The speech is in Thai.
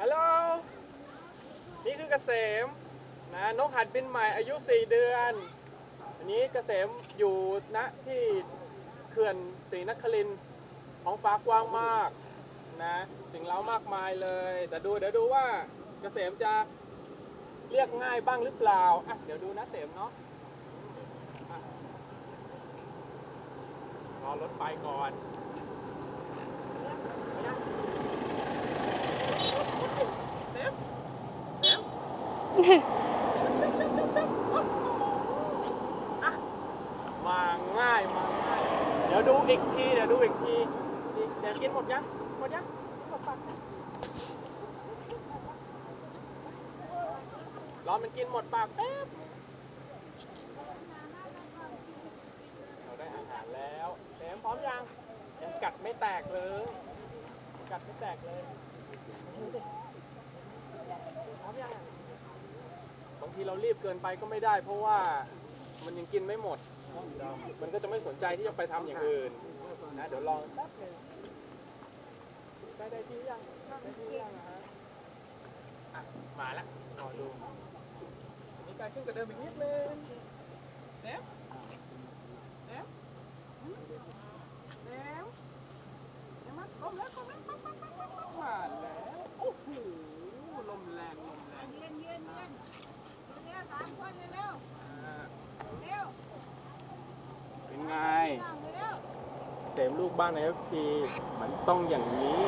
ฮัลโหล นี่คือเกษมนะนกหัดบินใหม่อายุ 4 เดือน อันนี้เกษมอยู่ณที่เขื่อนศรีนครินทร์ท้องฟ้ากว้างมากนะสิ่งเล้ามากมายเลย แต่ดูเดี๋ยวดูว่าเกษมจะเรียกง่ายบ้างหรือเปล่าอะเดี๋ยวดูนะเสมเนาะรอรถไปก่อนไปยังเสมเสม อะมาง่ายมาง่ายเดี๋ยวดูอีกทีเดี๋ยวดูอีกทีเดี๋ยวกินหมดยังหมดยังหมดปากรอมันกินหมดปากแป๊บเราได้อาหารแล้วเต็มพร้อมยังยังกัดไม่แตกเลย กัดไม่แตกเลยดูดิพร้อมยังอะบาง ทีเรารีบเกินไปก็ไม่ได้ เพราะว่ามันยังกินไม่หมด มันก็จะไม่สนใจที่จะไปทำอย่างอื่นนะเดี๋ยวลองแป๊บหนึงได้ได้ที่ยังได้ที่ยังนะฮะอะมาละรอดูอันนี้กลายขึ้นกว่าเดิมอีกนิดนึงเนฟเนฟเนฟเนฟมาก้มแล้วก้มแล้วปั๊บปั๊บปั๊บปั๊บปั๊บมาแล้วโอ้โหลมแรงลมแรง ยืนยืนยืนเร็วสามคนเร็ว อ่า เร็ว เป็นไง นั่ง เร็มลูกบ้านในเอฟพีมันต้องอย่างนี้